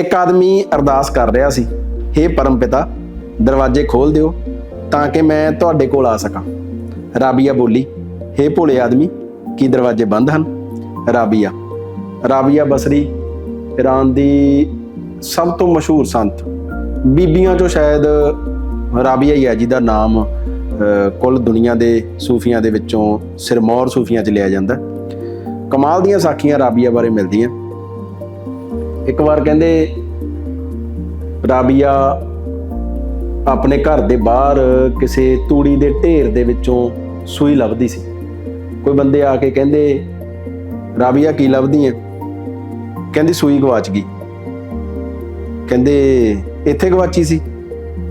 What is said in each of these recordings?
ਇੱਕ ਆਦਮੀ ਅਰਦਾਸ ਕਰ ਰਿਹਾ ਸੀ हे ਪਰਮਪਿਤਾ ਦਰਵਾਜ਼ੇ ਖੋਲ ਦਿਓ ਤਾਂ ਕਿ ਮੈਂ ਤੁਹਾਡੇ ਕੋਲ ਆ ਸਕਾਂ। ਰਾਬੀਆ ਬੋਲੀ हे ਭੋਲੇ ਆਦਮੀ, ਕੀ ਦਰਵਾਜ਼ੇ ਬੰਦ ਹਨ? ਰਾਬੀਆ ਰਾਬੀਆ ਬਸਰੀ ਈਰਾਨ ਦੀ ਸਭ ਤੋਂ ਮਸ਼ਹੂਰ ਸੰਤ, ਬੀਬੀਆਂ ਚੋਂ ਸ਼ਾਇਦ ਰਾਬੀਆ ਹੀ ਹੈ ਜਿਹਦਾ ਨਾਮ ਕੁੱਲ ਦੁਨੀਆ ਦੇ ਸੂਫੀਆਂ ਦੇ ਵਿੱਚੋਂ ਸਿਰਮੌਰ ਸੂਫੀਆਂ 'ਚ ਲਿਆ ਜਾਂਦਾ। ਕਮਾਲ ਦੀਆਂ ਸਾਖੀਆਂ ਰਾਬੀਆ ਬਾਰੇ ਮਿਲਦੀਆਂ। ਇੱਕ ਵਾਰ ਕਹਿੰਦੇ, ਰਾਬੀਆ ਆਪਣੇ ਘਰ ਦੇ ਬਾਹਰ ਕਿਸੇ ਤੂੜੀ ਦੇ ਢੇਰ ਦੇ ਵਿੱਚੋਂ ਸੂਈ ਲੱਭਦੀ ਸੀ। ਕੋਈ ਬੰਦੇ ਆ ਕੇ ਕਹਿੰਦੇ, ਰਾਬੀਆ ਕੀ ਲੱਭਦੀ ਹੈ ਕਹਿੰਦੀ ਸੂਈ ਗਵਾਚ ਗਈ। ਕਹਿੰਦੇ, ਇੱਥੇ ਗਵਾਚੀ ਸੀ?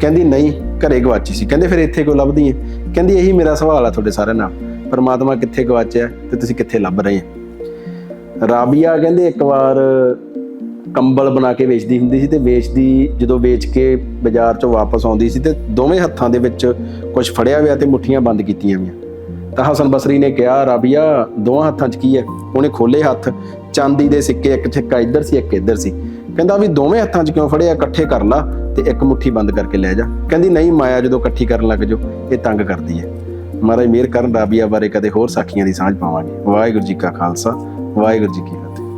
ਕਹਿੰਦੀ ਨਹੀਂ, ਘਰੇ ਗਵਾਚੀ ਸੀ। ਕਹਿੰਦੇ ਫਿਰ ਇੱਥੇ ਕਿਉਂ ਲੱਭਦੀ ਹੈ ਕਹਿੰਦੀ ਇਹੀ ਮੇਰਾ ਸਵਾਲ ਆ ਤੁਹਾਡੇ ਸਾਰਿਆਂ ਨਾਲ। ਪਰਮਾਤਮਾ ਕਿੱਥੇ ਗਵਾਚਿਆ ਤੇ ਤੁਸੀਂ ਕਿੱਥੇ ਲੱਭ ਰਹੇ ਹੋ ਰਾਬੀਆ ਕਹਿੰਦੇ ਇੱਕ ਵਾਰ ਕੰਬਲ ਬਣਾ ਕੇ ਵੇਚਦੀ ਹੁੰਦੀ ਸੀ ਤੇ ਵੇਚਦੀ, ਜਦੋਂ ਵੇਚ ਕੇ ਬਾਜ਼ਾਰ ਚੋਂ ਵਾਪਸ ਆਉਂਦੀ ਸੀ ਤੇ ਦੋਵੇਂ ਹੱਥਾਂ ਦੇ ਵਿੱਚ ਕੁਝ ਫੜਿਆ ਹੋਇਆ ਤੇ ਮੁੱਠੀਆਂ ਬੰਦ ਕੀਤੀਆਂ ਹੋਈਆਂ। ਤਾਂ ਹਸਨ ਬਸਰੀ ਨੇ ਕਿਹਾ, ਰਾਬੀਆ ਦੋਹਾਂ ਹੱਥਾਂ 'ਚ ਕੀ ਹੈ? ਉਹਨੇ ਖੋਲੇ ਹੱਥ, ਚਾਂਦੀ ਦੇ ਸਿੱਕੇ ਇੱਕ ਛਿੱਕਾ ਇੱਧਰ ਸੀ, ਇੱਕ ਇੱਧਰ ਸੀ। ਕਹਿੰਦਾ, ਵੀ ਦੋਵੇਂ ਹੱਥਾਂ 'ਚ ਕਿਉਂ ਫੜਿਆ? ਇਕੱਠੇ ਕਰ ਲਾ ਤੇ ਇੱਕ ਮੁੱਠੀ ਬੰਦ ਕਰਕੇ ਲੈ ਜਾ। ਕਹਿੰਦੀ, ਨਹੀਂ ਮਾਇਆ, ਜਦੋਂ ਇਕੱਠੀ ਕਰਨ ਲੱਗ ਜੋ ਇਹ ਤੰਗ ਕਰਦੀ ਹੈ। ਮਹਾਰਾਜ, ਮਿਹਰ ਕਰਨ ਰਾਬੀਆ ਬਾਰੇ ਕਦੇ ਹੋਰ ਸਾਖੀਆਂ ਦੀ ਸਾਂਝ ਪਾਵਾਂਗੇ। ਵਾਹਿਗੁਰੂ ਜੀ ਕਾ ਖਾਲਸਾ, ਵਾਹਿਗੁਰੂ ਜੀ ਕੀ ਫਤਿਹ।